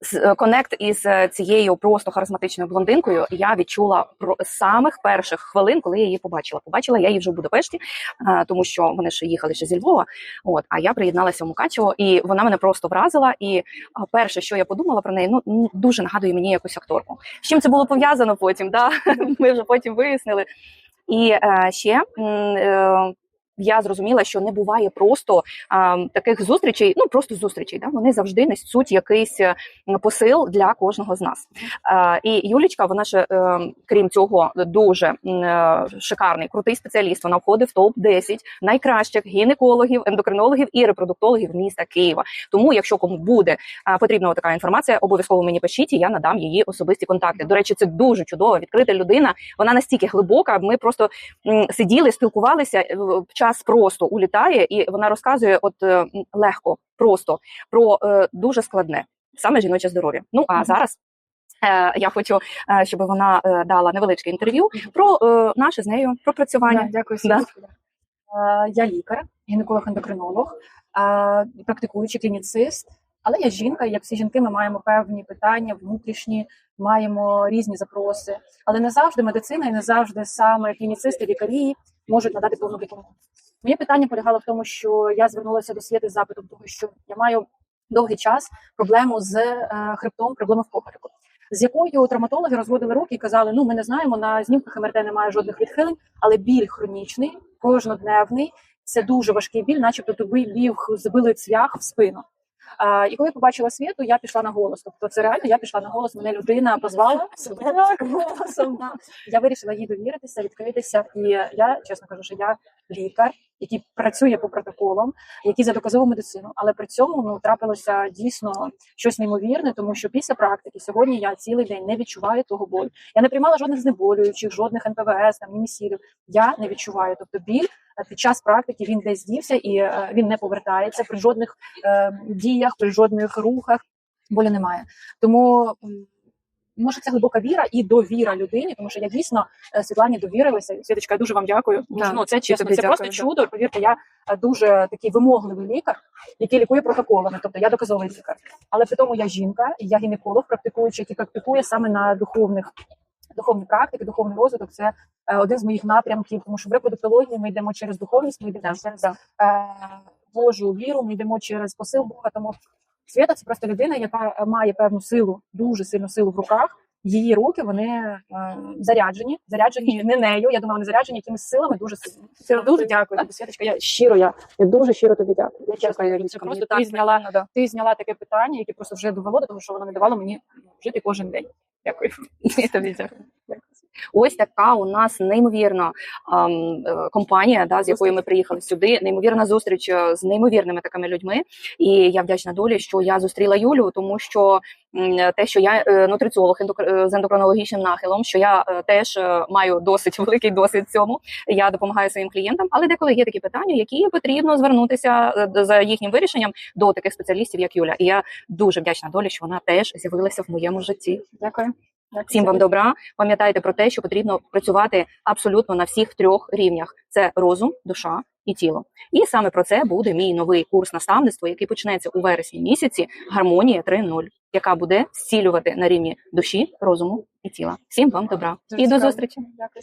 з- конект із е, цією просто харизматичною блондинкою я відчула про самих перших хвилин, коли я її побачила. Побачила я її вже в Будапешті, тому що вони ще їхали ще зі Львова. От а я приєдналася в Мукачево, і вона мене просто вразила. І перше, що я подумала про неї, ну дуже нагадує мені якусь акторку. З чим це було пов'язано потім? Да? Ми вже потім вияснили. І е, ще е, я зрозуміла, що не буває просто а, таких зустрічей, ну просто зустрічей. Да? Вони завжди несуть якийсь е, посил для кожного з нас. Е, і Юлічка, вона ще е, крім цього, дуже е, шикарний, крутий спеціаліст. Вона входить в топ 10 найкращих гінекологів, ендокринологів і репродуктологів міста Києва. Тому, якщо кому буде потрібна така інформація, обов'язково мені пишіть, і я надам її особисті контакти. До речі, це дуже чудово. Відкрита людина. Вона настільки глибока. Ми просто сиділи, спілкувалися. в- Час просто улітає, і вона розказує, от е, легко, просто про е, дуже складне, саме жіноче здоров'я. Ну а зараз. е, Я хочу, щоб вона дала невеличке інтерв'ю про наше з нею пропрацювання. Да, дякую, Да. Е, Я лікар, гінеколог-ендокринолог, практикуючий клініцист. Але я жінка, і як всі жінки, ми маємо певні питання внутрішні, маємо різні запроси. Але не завжди медицина і не завжди саме клініцисти, лікарі можуть надати повну допомогу. Моє питання полягало в тому, що я звернулася до світи з запитом, того, що я маю довгий час проблему з е, хребтом, проблему в попереку, з якою травматологи розводили руки і казали: ну ми не знаємо, на знімках МРТ немає жодних відхилень, але біль хронічний, кожнодневний. Це дуже важкий біль, начебто тобі біг збили цвях в спину. А, і коли я побачила світу, я пішла на голос. Тобто, це реально я пішла на голос. Мене людина позвала себе так, голосом. Я вирішила їй довіритися, відкритися. І я чесно кажу, що я лікар, який працює по протоколам, який за доказову медицину. Але при цьому ну трапилося дійсно щось неймовірне, тому що після практики сьогодні я цілий день не відчуваю того болю. Я не приймала жодних знеболюючих, жодних НПВС, там німісілів. Я не відчуваю. Тобто біль е, під час практики він десь дівся і е, він не повертається при жодних е, діях, при жодних рухах. Болю немає. Тому може це глибока віра і довіра людині, тому що я дійсно е, Світлані довірилася. Світочка, я дуже вам дякую. Так, ну це чесно, це дякую, просто да. чудо. Повірте, я е, дуже такий вимогливий лікар, який лікує протоколами. Тобто я доказовий лікар. Але при тому я жінка, і я гінеколог, практикуючий, який практикує саме на духовних духовні практики, духовний розвиток. Це е, один з моїх напрямків, тому що в репродуктології ми йдемо через духовність, ми йдемо через е, Божу віру, ми йдемо через посил Бога. Тому Свята це просто людина, яка е, має певну силу, дуже сильну силу в руках. Її руки вони е, заряджені, заряджені не нею. Я думаю, вони заряджені якимись силами дуже сильно. Це Дуже дякую тобі, Святочка. Я щиро, я, я дуже щиро тобі дякую. Я чесно, Дякую, це просто ти зняла, да. ти зняла таке питання, яке просто вже довело до того, що воно не давало мені жити кожен день. Дякую. І тобі дякую. Ось така у нас неймовірна ем, е, компанія, да, з якою ми приїхали сюди. Неймовірна зустріч е, з неймовірними такими людьми. І я вдячна долі, що я зустріла Юлю, тому що те, що я е, нутриціолог з ендокринологічним нахилом, що я теж маю досить великий досвід цьому. Я допомагаю своїм клієнтам, але деколи є такі питання, які потрібно звернутися за їхнім вирішенням до таких спеціалістів, як Юля. І я дуже вдячна долі, що вона теж з'явилася в моєму житті. Дякую. Всім вам добра. Пам'ятайте про те, що потрібно працювати абсолютно на всіх трьох рівнях: це розум, душа і тіло. І саме про це буде мій новий курс наставництва, який почнеться у вересні місяці. Гармонія 3.0, яка буде зцілювати на рівні душі, розуму і тіла. Всім вам добра і до зустрічі. Дякую.